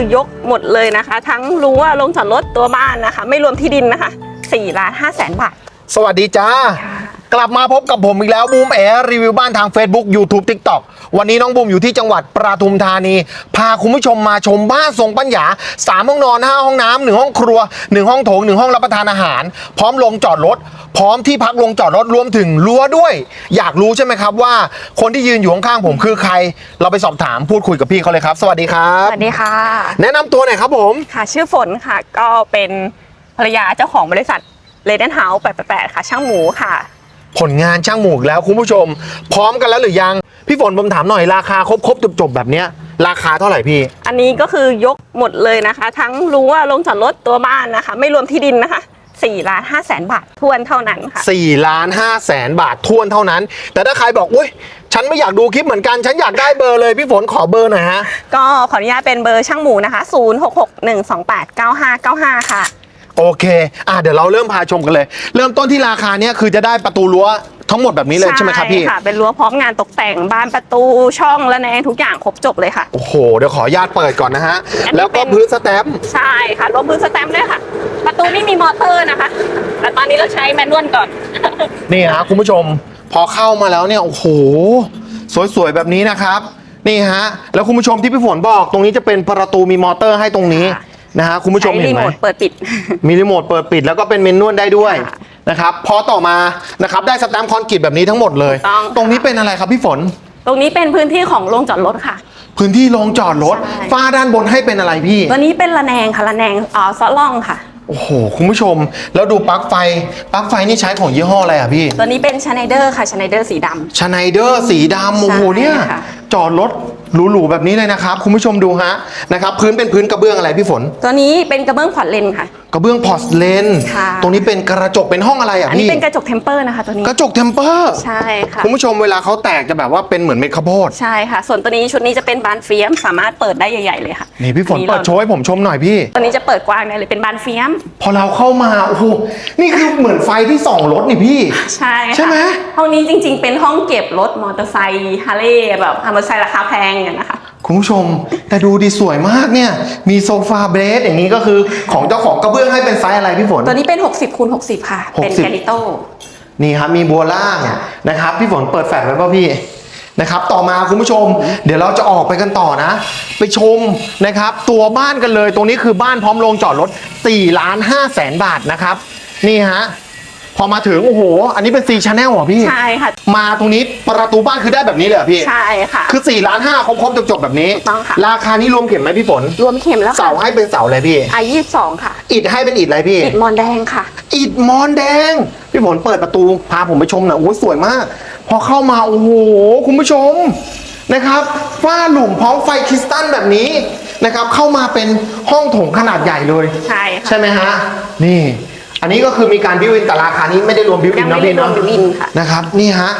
คือยกหมดเลยนะคะ ทั้งรั้วลงจอดรถตัวบ้านนะคะ ไม่รวมที่ดินนะคะ4ล้าน5แสนบาท สวัสดีจ้า กลับมาพบกับผมอีกแล้วบูมแอรีวิวบ้านทาง Facebook YouTube TikTok วันนี้น้องบูมอยู่ที่จังหวัดปทุมธานี พาคุณผู้ชมมาชมบ้านทรงปัญญา3ห้องนอน 5 ห้องน้ำหนึ่งห้องครัว 1 ห้องโถง 1 ห้องรับประทานอาหาร พร้อมลงจอดรถ พร้อมที่พักลงจอดรถรวมถึงรั้วด้วย อยากรู้ใช่ไหมครับว่าคนที่ยืนอยู่ข้างๆผมคือใคร เราไปสอบถามพูดคุยกับพี่เขาเลยครับ สวัสดีครัสบวัสดีค่ะ แนะนำตัวหน่อยครับผม ค่ะ ชื่อฝนค่ะ ก็เป็นภรรยาเจ้าของบริษัทเลเดนเฮาส์888ค่ะ ช่างหมูค่ะ ผลงานช่างหมูกแล้วคุณผู้ชม พร้อมกันแล้วหรือยัง พี่ฝนผมถามหน่อยราคาครบครบจบจบๆแบบเนี้ยราคาเท่าไหร่พี่ อันนี้ก็คือยกหมดเลยนะคะ ทั้งรั้วลงจอดรถตัวบ้านนะคะ ไม่รวมที่ดินนะคะ4ล้าน5แสนบาททวนเท่านั้นค่ะ4ล้าน5แสนบาททวนเท่านั้น แต่ถ้าใครบอกอุ้ยฉันไม่อยากดูคลิปเหมือนกัน ฉันอยากได้เบอร์เลยพี่ฝนขอเบอร์หน่อยฮะ ก็ขออนุญาตเป็นเบอร์ช่างหมูนะคะ 0661289595 ค่ะ โอเค อะเดี๋ยวเราเริ่มพาชมกันเลย เริ่มต้นที่ราคาเนี้ยคือจะได้ประตูรั้วทั้งหมดแบบนี้เลยใช่ไหมครับพี่ ค่ะ เป็นรั้วพร้อมงานตกแต่งบ้านประตูช่องและแนงทุกอย่างครบจบเลยค่ะ โอ้โห เดี๋ยวขออนุญาตเปิดก่อนนะฮะ อันนี้แล้วก็เป็น พื้นสแตมป์ใช่ค่ะรวมพื้นสแตมป์ด้วยค่ะ ประตูไม่มีมอเตอร์นะคะ แต่ตอนนี้เราใช้แมนนวลก่อน นี่ฮะคุณผู้ชม พอเข้ามาแล้วเนี่ยโอ้โห สวยๆแบบนี้นะครับ นี่ฮะ แล้วคุณผู้ชมที่พี่ฝนบอกตรงนี้จะเป็นประตูมีมอเตอร์ให้ตรงนี้ ค่ะ นะฮะคุณผู้ชมใช้เห็รีนไหโมมทเปิดปิด มีรีโมทเปิดปิดแล้วก็เป็นเมนนวลได้ด้วยค่ะนะครับพอต่อมานะครับได้สแตมป์คอนกรีตแบบนี้ทั้งหมดเลย ถูกต้องค่ะ ตรงนี้เป็นอะไรครับพี่ฝน ตรงนี้เป็นพื้นที่ของโรงจอดรถค่ะ พื้นที่ลงจอดรถใช่ ฝ้าด้านบนให้เป็นอะไรพี่ ตัวนี้เป็นระแนงค่ะระแนงอ่าซอล่องค่ะ โอ้โห คุณผู้ชม แล้วดูปลั๊กไฟปลั๊กไฟนี่ใช้ของยี่ห้ออะไรอะพี่ตัวนี้เป็นชไนเดอร์ค่ะชไนเดอร์สีดำ ชไนเดอร์สีดำโอ้โหใช่เนี่ยค่ะ จอดรถหรูๆแบบนี้เลยนะครับคุณผู้ชมดูฮะนะครับพื้นเป็นพื้นกระเบื้องอะไรพี่ฝน ตัวนี้เป็นกระเบื้องขวัญเลนค่ะ กระเบื้องพอร์สเลนค่ะ ตรงนี้เป็นกระจกเป็นห้องอะไรอะอันนี้พี่เป็นกระจกเทมเปอร์นะคะตัวนี้ กระจกเทมเปอร์ใช่ค่ะ คุณผู้ชมเวลาเขาแตกจะแบบว่าเป็นเหมือนเม็ดข้าวโพดใช่ค่ะ ส่วนตัวนี้ชุดนี้จะเป็นบานเฟียม สามารถเปิดได้ใหญ่ ๆ เลยค่ะนี่พี่ฝนอัเปิดโชว์ให้ผมชมหน่อยพี่ ตัวนี้จะเปิดกว้างได้เลยเป็นบานเฟียม พอเราเข้ามาโอ้โหนี่คือเหมือนไฟที่ส่องรถนี่พี่ ใช่ค่ะใช่ไหม ห้องนี้จริงๆ เป็นห้องเก็บรถมอเตอร์ไซค์ฮาร์เลย์แบบมอเตอร์ไซค์ราคาแพงอย่างนะคะ คุณผู้ชมแต่ดูดีสวยมากเนี่ย มีโซฟาเบรดอย่างนี้ก็คือของเจ้าของกระเบื้องให้เป็นไซส์อะไรพี่ฝน ตัวนี้เป็น 60คูณ60 ค่ะ เป็น60 แกนิโต้นี่ครับมีบัวล่างนะครับพี่ฝนเปิดแฟลชไว้ป่ะพี่นะครับ ต่อมาคุณผู้ชม เดี๋ยวเราจะออกไปกันต่อนะ ไปชมนะครับ ตัวบ้านกันเลยตรงนี้คือบ้านพร้อมโรงจอดรถ4ล้าน5แสนบาทนะครับ นี่ฮะ พอมาถึงโอ้โห อันนี้เป็น 4 Channel เหรอพี่ ใช่ค่ะ มาตรงนี้ประตูบ้านคือได้แบบนี้เลยเหรอพี่ ใช่ค่ะ คือ4ล้านห้าครบๆจบๆแบบนี้ ถูกต้องค่ะ ราคานี้รวมเข็มไหมพี่ฝน รวมเข็มแล้วเสาค่ะให้เป็นเสาอะไรพี่ อายี่สองค่ะอิฐให้เป็นอิฐอะไรพี่ปิดมอนแดงค่ะ อิฐมอนแดง พี่ฝนเปิดประตูพาผมไปชมหน่อยโอ้โหสวยมาก พอเข้ามาโอ้โหคุณผู้ชมนะครับฝ้าหลุมพร้อมไฟคริสตัลแบบนี้นะครับ เข้ามาเป็นห้องโถงขนาดใหญ่เลย ใช่ค่ะ ใช่ไหมฮะ นี่ อันนี้ก็คือมีการบิวอินแต่ราคานี้ไม่ได้รวมบิวอิยันงนะไม่ได้พี่รวเนาะมบิวอินค่ะ นะครับ นี่ฮะ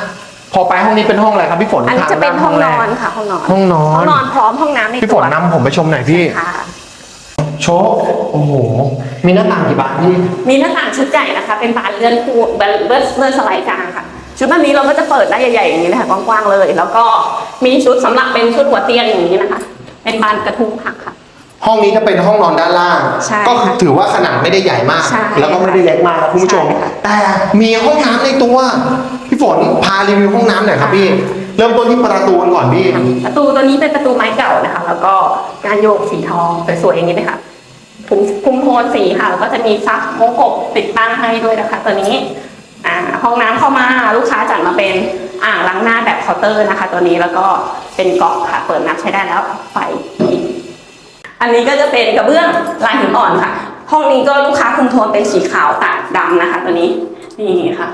พอไปห้องนี้เป็นห้องอะไรครับพี่ฝนอันนี้จะเป็นทางห้องแรนกอนค่ะ ห้องนอนห้องนอน ห้องนอนพร้อมห้องน้ำในพี่ฝตัวนนำผมไปชมหน่อยพี่ ค่ะ โชคโอ้โห มีหน้าต่างกี่บานพี่ มีหน้าต่างชุดใหญ่นะคะ เป็นบานเลื่อนคู่บานเลื่อนเลื่อนสไลด์กลางค่ะ ชุดแบบนี้เราก็จะเปิดได้ใหญ่ๆอย่างนี้เลยค่ะกว้างๆเลย แล้วก็มีชุดสำหรับเป็นชุดหัวเตียงอย่างนี้นะคะ เป็นบานกระทุ้งผักค่ะ ห้องนี้จะเป็นห้องนอนด้านล่าง ใช่ก็คือถือว่าขนาดไม่ได้ใหญ่มาก ใช่แล้วก็ไม่ได้เล็กมากนะคุณผู้ชม ใช่ค่ะ แต่มีห้องน้ำในตัว พี่ฝนพารีวิวห้องน้ำหน่อยครับพี่ เริ่มต้นที่ประตูกันก่อนพี่ ประตูตัวนี้เป็นประตูไม้เก่านะคะ แล้วก็การโยกสีทองสวยๆอย่างนี้เลยค่ะคุมคุมโทนสีค่ะแล้วก็จะมีซับโมกบติดตั้งให้ด้วยนะคะ ตัวนี้อ่าห้องน้ำเข้ามาลูกค้าจัดมาเป็นอ่างล้างหน้าแบบเคาน์เตอร์นะคะ ตัวนี้แล้วก็เป็นกล่องค่ะ เปิดน้ำใช้ได้แล้วไฟอั อันนี้ก็จะเป็นกระเบื้องลายหินอ่อนค่ะ ห้องนี้ก็ลูกค้าคุมโทนเป็นสีขาวตัดดำนะคะ ตัวนี้นี่ค่ะ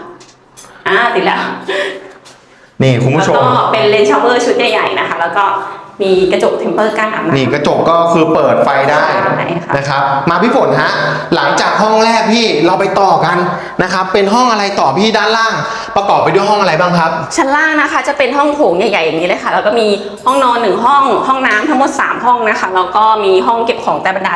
อ่าติดแล้ว นี่คุณผู้ชม แล้วก็เป็นเลนส์ชาวเวอร์ชุดใหญ่ๆนะคะ แล้วก็มีกระจกเทมเปอร์กั้นอาบน้ำนี่กระจกก็คือเปิดไฟได้ใช่ค่ะ นะครับ มาพี่ฝนฮะ หลังจากห้องแรกพี่เราไปต่อกันนะครับ เป็นห้องอะไรต่อพี่ด้านล่าง ประกอบไปด้วยห้องอะไรบ้างครับ ชั้นล่างนะคะจะเป็นห้องโถงใหญ่ๆอย่างนี้เลยค่ะ แล้วก็มีห้องนอนหนึ่งห้อง ห้องน้ำทั้งหมด 3 ห้องนะคะ แล้วก็มีห้องเก็บของใต้บันได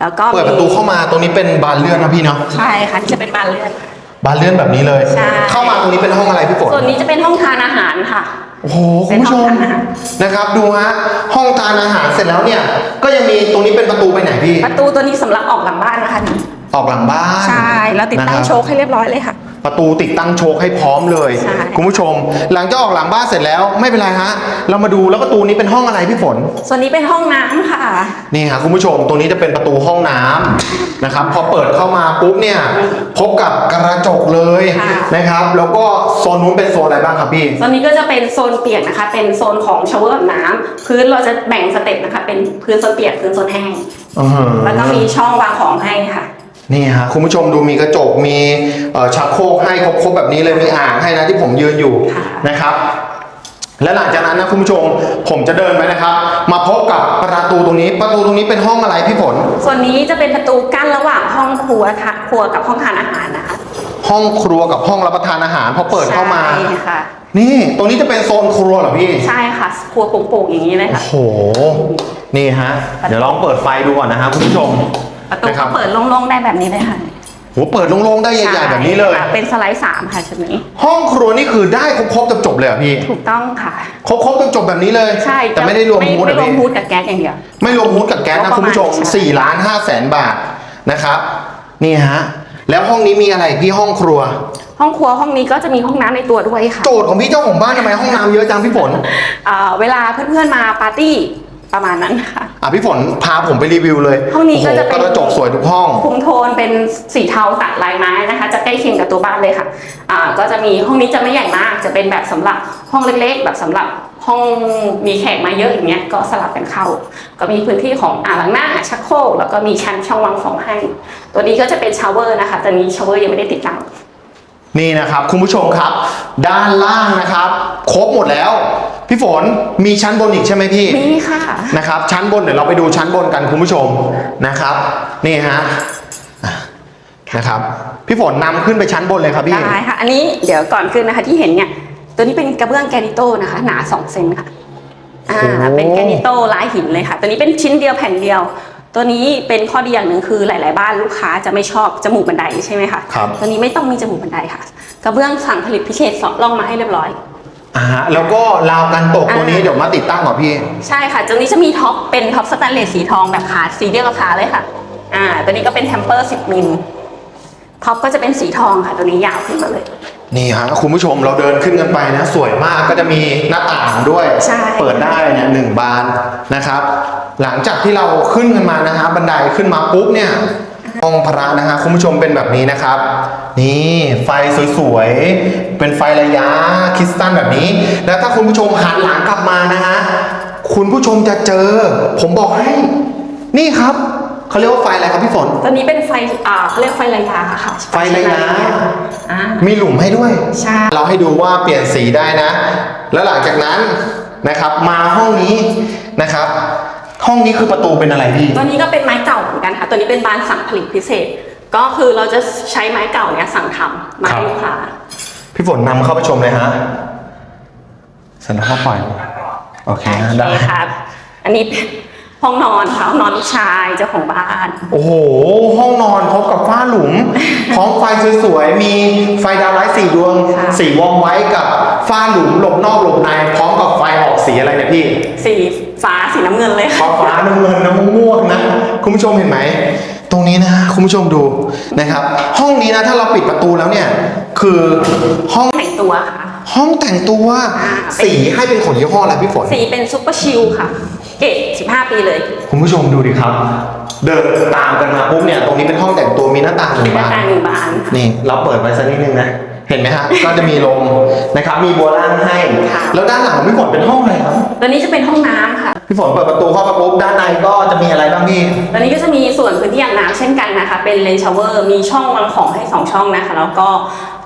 แล้วก็มีเปิดประตูเข้ามาตรงนี้เป็นบานเลื่อนนะพี่เนาะ ใช่ค่ะที่จะเป็นบานเลื่อนโบานเลื่อนแบบนี้เลย ใช่ เข้ามาตรงนี้เป็นห้องอะไรพี่ฝน ส่วนนี้จะเป็นห้องทานอาหารค่ะ โอ้โหคุณผู้ชมเป็นห้องทานอาหาร นะครับ ดูฮะห้องทานอาหารเสร็จแล้วเนี่ย ก็ยังมีตรงนี้เป็นประตูไปไหนพี่ ประตูตัวนี้สำหรับออกหลังบ้านนะคะนี่ ออกหลังบ้านใช่แล้วติดตั้งนะครับโชคให้เรียบร้อยเลยค่ะ ประตูติดตั้งโชคให้พร้อมเลย ใช่ คุณผู้ชม หลังจากออกหลังบ้านเสร็จแล้วไม่เป็นไรฮะ เรามาดูแล้วประตูนี้เป็นห้องอะไรพี่ฝน ส่วนนี้เป็นห้องน้ำค่ะ นี่ครับคุณผู้ชมตรงนี้จะเป็นประตูห้องน้ำนะครับ พอเปิดเข้ามาปุ๊บเนี่ยพบกับกระจกเลยค่ะ นะครับ แล้วก็โซนนู้นเป็นโซนอะไรบ้างครับพี่ ส่วนนี้ก็จะเป็นโซนเปียกนะคะ เป็นโซนของชาวเวอร์อาบน้ำพื้นเราจะแบ่งสเต็ปนะคะ เป็นพื้นโซนเปียกพื้นโซนแห้งอื้อหือแล้วก็มีช่องวางของให้ค่ะ นี่ฮะคุณผู้ชมดูมีกระจกมีเอ่อชักโครกให้ครบๆแบบนี้เลยมีอ่างให้นะที่ผมยืนอยู่ค่ะนะครับ และหลังจากนั้นนะคุณผู้ชมผมจะเดินไปนะครับ มาพบกับประตูตรงนี้ประตูตรงนี้เป็นห้องอะไรพี่ฝนส่วนนี้จะเป็นประตูกั้นระหว่างห้องครัวค่ะครัวกับห้องทานอาหารนะคะ ห้องครัวกับห้องรับประทานอาหารพอเปิดเข้ามาใช่ค่ะนี่ ตรงนี้จะเป็นโซนครัวเหรอพี่ ใช่ค่ะ ครัวโป่งๆอย่างนี้เลยโอ้ค่ะโห นี่ฮะ เดี๋ยวลองเปิดไฟดูก่อนนะฮะคุณผู้ชม ประตูนะคก็รับเปิดโล่งๆได้แบบนี้เลยค่ะโหเปิดโล่งๆได้ใหญ่ๆแบบนี้เลยใช่ค่ะเป็นสไลด์สามค่ะชุดนี้ ห้องครัวนี่คือได้ครบๆจบๆเลยเหรอพี่ ถูกต้องค่ะ ครบๆจบๆแบบนี้เลย ใช่แต่ไม่ได้รวมฮูดไม่เหรรอวมพี่ ฮูดกับแก๊สอย่างเดียว ไม่รวมฮูดกับแก๊สนะก็ประมาณคุณผู้ชมใช่ 4ล้าน5แสนบาทนะครับ นี่ฮะ แล้วห้องนี้มีอะไรพี่ห้องครัว ห้องครัวห้องนี้ก็จะมีห้องน้ำในตัวด้วยค่ะโจทย์ของพี่เจ้าของบ้านทำไมห้องน้ำเยอะจังพี่ฝนอ่าเวลาเพื่อนๆมาปาร์ตี้ ประมาณนั้นค่ะ อะพี่ฝนพาผมไปรีวิวเลยห้องนี้ก็จะโโหเป็นกระจกสวยทุกห้อง คุมโทนเป็นสีเทาตัดลายไม้นะคะ จะใกล้เคียงกับตัวบ้านเลยค่ะอ่าก็จะมีห้องนี้จะไม่ใหญ่มาก จะเป็นแบบสำหรับห้องเล็กๆ แบบสำหรับห้องมีแขกมาเยอะอย่างเงี้ยก็สลับกันเข้า ก็มีพื้นที่ของอ่างล้างหน้าชักโครกแล้วก็มีชั้นช่องวางของให้ ตัวนี้ก็จะเป็นชาวเวอร์นะคะตัวนี้ชาวเวอร์ยังไม่ได้ติดตั้ง นี่นะครับ คุณผู้ชมครับ ด้านล่างนะครับ ครบหมดแล้ว พี่ฝนมีชั้นบนอีกใช่ไหมพี่มีค่ะนะครับชั้นบนเดี๋ยวเราไปดูชั้นบนกันคุณผู้ชมนะครับนี่ฮะอะนะครับพี่ฝนนำขึ้นไปชั้นบนเลยครับพี่ได้ค่ะอันนี้เดี๋ยวก่อนขึ้นนะคะที่เห็นเนี่ยตัวนี้เป็นกระเบื้องแกรนิโตนะคะหนา2เซนค่ะอ่าโอ้เป็นแกรนิโตลายหินเลยค่ะ ตัวนี้เป็นชิ้นเดียวแผ่นเดียว ตัวนี้เป็นข้อดีอย่างหนึ่งคือหลาย ๆ บ้านลูกค้าจะไม่ชอบจมูกบันไดใช่ไหมคะครับตัวนี้ไม่ต้องมีจมูกบันไดค่ะ กระเบื้องสั่งผลิตพิเศษสองล่องมาให้เรียบร้อย อ่าฮะแล้วก็ราวกันตกตัวนี้อ่า เดี๋ยวมาติดตั้งก่อนพี่ ใช่ค่ะตัวนี้จะมีท็อปเป็นท็อปสแตนเลสสีทองแบบขาสีเดียวกับขาเลยค่ะ อ่า ตัวนี้ก็เป็นเทมเปอร์ 10 มิล ท็อปก็จะเป็นสีทองค่ะ ตัวนี้ยาวขึ้นมาเลย นี่ฮะคุณผู้ชมเราเดินขึ้นกันไปนะ สวยมากก็จะมีหน้าต่างด้วย ใช่ เปิดได้เนี่ยหนึ่งบานนะครับ หลังจากที่เราขึ้นกันมานะฮะบันไดขึ้นมาปุ๊บเนี่ยห้องพระนะฮะคุณผู้ชมเป็นแบบนี้นะครับ นี่ไฟสวยๆ เป็นไฟระยะคริสตัลแบบนี้ แล้วถ้าคุณผู้ชมหันหลังกลับมานะฮะ คุณผู้ชมจะเจอ ผมบอกให้ นี่ครับ เขาเรียกว่าไฟอะไรครับพี่ฝน ตัวนี้เป็นไฟอ่าเขาเรียกไฟระยะค่ะไฟระยะอ่ามีหลุมให้ด้วย ใช่ เราให้ดูว่าเปลี่ยนสีได้นะ แล้วหลังจากนั้นนะครับ มาห้องนี้นะครับ ห้องนี้คือประตูเป็นอะไรพี่ ตัวนี้ก็เป็นไม้เก่าเหมือนกันค่ะ ตัวนี้เป็นบานสั่งผลิตพิเศษ ก็คือเราจะใช้ไม้เก่าเนี้ยสั่งทำมาให้ลูกค้าพี่ฝนนำเข้าไปชมเลยฮะเสร็จแล้วก็ปล่อยโอเคโอฮะเคได้ครับ อันนี้เป็นห้องนอนค่ะห้องนอนลูกชายเจ้าของบ้าน โอ้โห ห้องนอนพร้อมกับฝ้าหลุม พร้อมไฟสวยๆ มีไฟดาวไลท์สี่ดวง ค่ะ สีวอมไว้กับฝ้าหลุมหลบนอกหลบใน พร้อมกับไฟออกสีอะไรเนี่ยพี่ สีฟ้าสีน้ำเงินเลยฟ้าค่ะฟ้าน้ำเงินน้ำม่วงนะ คุณผู้ชมเห็นไหม ตรงนี้นะคุณผู้ชมดูนะครับ ห้องนี้นะถ้าเราปิดประตูแล้วเนี่ย คือห้องแต่งตัวค่ะ ห้องแต่งตัวอ่าสีให้เป็นของยี่ห้ออะไรพี่ฝนสีเป็นซุปเปอร์ชิลค่ะ เกรด15 ปีเลย คุณผู้ชมดูดิครับ เดินตามกันมาปุ๊บเนี่ยตรงนี้เป็นห้องแต่งตัวมีหน้าต่างหนึ่งหน้าบานต่างหนึ่งบาน นี่เราเปิดไปสักนิดนึงนะเห็นไหมฮะ ก็จะมีลมนะครับ มีบัวล่างให้ค่ะแล้วด้านหลังของพี่ฝนเป็นห้องอะไรครับตัวนี้จะเป็นห้องน้ำค่ะ พี่ฝนเปิดประตูเข้ามาปุ๊บด้านในก็จะมีอะไรบ้างพี่ ตอนนี้ก็จะมีส่วนพื้นที่อาบน้ำเช่นกันนะคะ เป็นเลนชาวเวอร์มีช่องวางของให้ 2 ช่องนะคะ แล้วก็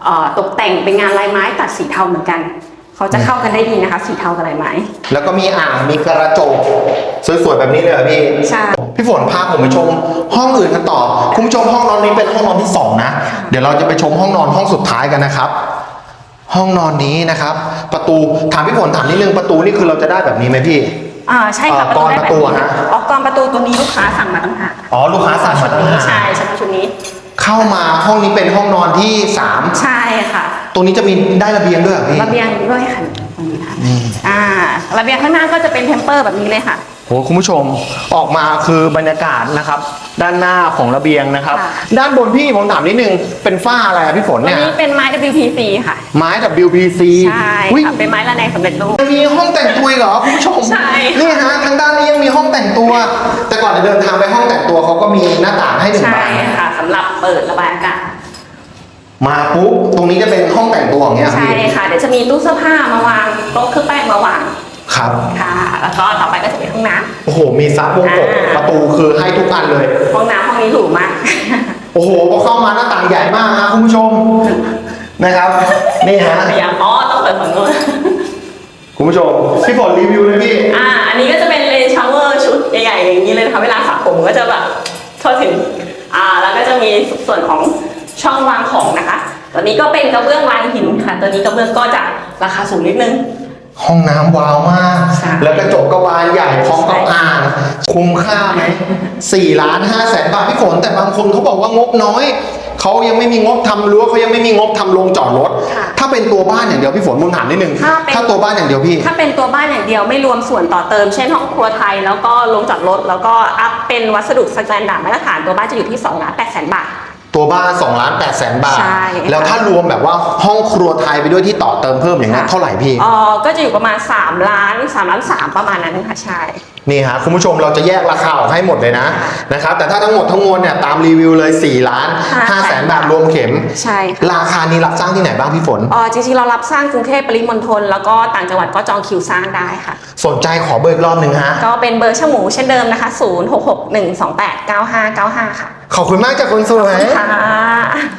เอ่อตกแต่งเป็นงานลายไม้ตัดสีเทาเหมือนกัน เขาจะเข้ากันได้ดีนะคะ สีเทากับลายไม้ แล้วก็มีอ่างมีกระจกสวยๆแบบนี้เลยเหรอพี่ ใช่ พี่ฝนพาผมไปชมห้องอื่นกันต่อ คุณผู้ชมห้องนอนนี้เป็นห้องนอนที่สองนะ เดี๋ยวเราจะไปชมห้องนอนห้องสุดท้ายกันนะครับ ห้องนอนนี้นะครับ ประตูถามพี่ฝนถามนิดนึงประตูนี่คือเราจะได้แบบนี้ไหมพี่ อ่าใช่ค่ะเอ่อกรได้ประตูแบบนี้ฮะ อ๋อกรประตูตัวนี้ลูกค้าสั่งมาต่างหากอ๋อลูกค้าสั่งมาตั้งหากใช่เฉพาะชุดนี้ เข้ามาห้องนี้เป็นห้องนอนที่สามใช่ค่ะ ตรงนี้จะมีได้ระเบียงด้วยเหรอพี่ ระเบียงด้วยค่ะตรงนี้ค่ะอ่าระเบียงข้างหน้าก็จะเป็นเทมเปอร์แบบนี้เลยค่ะ โหคุณผู้ชมออกมาคือบรรยากาศนะครับ ด้านหน้าของระเบียงนะครับ ค่ะ ด้านบนพี่ผมถามนิดนึงเป็นฝ้าอะไรอะพี่ฝนตัวเนี่ยนี้เป็นไม้ WPC ค่ะ ไม้ WPC ใช่อุ๊ยค่ะ เป็นไม้ระแนงสำเร็จรูป ยังมีห้องแต่งตัวอีกเหรอคุณผู้ชมใช่ค่ะนี่ฮะทางด้านนี้ยังมีห้องแต่งตัว แต่ก่อนจะเดินทางไปห้องแต่งตัวเขาก็มีหน้าต่างให้หนึ่งใช่บานค่ะสำหรับเปิดระบายอากาศมาปุ๊บตรงนี้จะเป็นห้องแต่งตัวอย่างเงี้ยใช่พี่ ค่ะ เดี๋ยวจะมีตู้เสื้อผ้ามาวางโต๊ะเครื่องแป้งมาวาง ครับ ค่ะ แล้วก็ต่อไปก็จะเป็นห้องน้โอ้โห มีซับวงกบอ่าประตูคือให้ทุกอันเลยำห้องน้ำห้องนี้หรูมาก โอ้โหพอเข้ามาหน้าต่างใหญ่มากฮะคุณผู้ชม นะครับ นี่ฮะ พยายามอ๋อต้องเปิดฝั่งนู้นคุณผู้ชม พี่ฝนรีวิวเลยพี่ อ่า อันนี้ก็จะเป็นเลนชาวเวอร์ชุดใหญ่ๆอย่างนี้เลยนะคะ เวลาสระผมก็จะแบบทั่วถึง อ่า แล้วก็จะมีส่วนของช่องวางของนะคะ ตัวนี้ก็เป็นกระเบื้องลายหินค่ะ ตัวนี้กระเบื้องก็จะราคาสูงนิดนึง ห้องน้ำวาวมากใช่แล้วกระจกก็บานใหญ่พร้อมกับอ่างคุ้มค่าไหมสี่ล้านห้าแสนบาทพี่ฝนแต่บางคนเขาบอกว่างบน้อย เขายังไม่มีงบทำรั้วเขายังไม่มีงบทำโรงจอดรถ ค่ะถ้าเป็นตัวบ้านอย่างเดียวพี่ฝนมุนถามนิดนึงถ้าเป็นถ้าตัวบ้านอย่างเดียวพี่ ถ้าเป็นตัวบ้านอย่างเดียวไม่รวมส่วนต่อเติม เช่นห้องครัวไทย แล้วก็โรงจอดรถแล้วก็อัพเป็นวัสดุสแตนดาร์ดมาตรฐานตัวบ้านจะอยู่ที่2ล้าน8แสนบาท ตัวบ้าน2ล้าน8แสนบาท ใช่ค่ะแล้วถ้ารวมแบบว่าห้องครัวไทยไปด้วยที่ต่อเติมเพิ่มอย่างเงี้ยค่ะเท่าไหร่พี่ อ๋อก็จะอยู่ประมาณ 3 ล้าน3ล้าน3ประมาณนั้นค่ะใช่ นี่ฮะคุณผู้ชมเราจะแยกราคาออกให้หมดเลยนะค่ะนะครับแต่ถ้าทั้งหมดทั้งมวลเนี่ยตามรีวิวเลย 4 ล้าน5แสนบาทรวมเข็ม ใช่ค่ะราคานี้รับสร้างที่ไหนบ้างพี่ฝนอ๋อจริงๆเรารับสร้างกรุงเทพปริมณฑลแล้วก็ต่างจังหวัดก็จองคิวสร้างได้ค่ะ สนใจขอเบอร์อีกรอบหนึ่งฮะก็เป็นเบอร์ช่างหมูเช่นเดิมนะคะ 0661289595 ค่ะ ขอบคุณมากจากคนสวย ค่ะ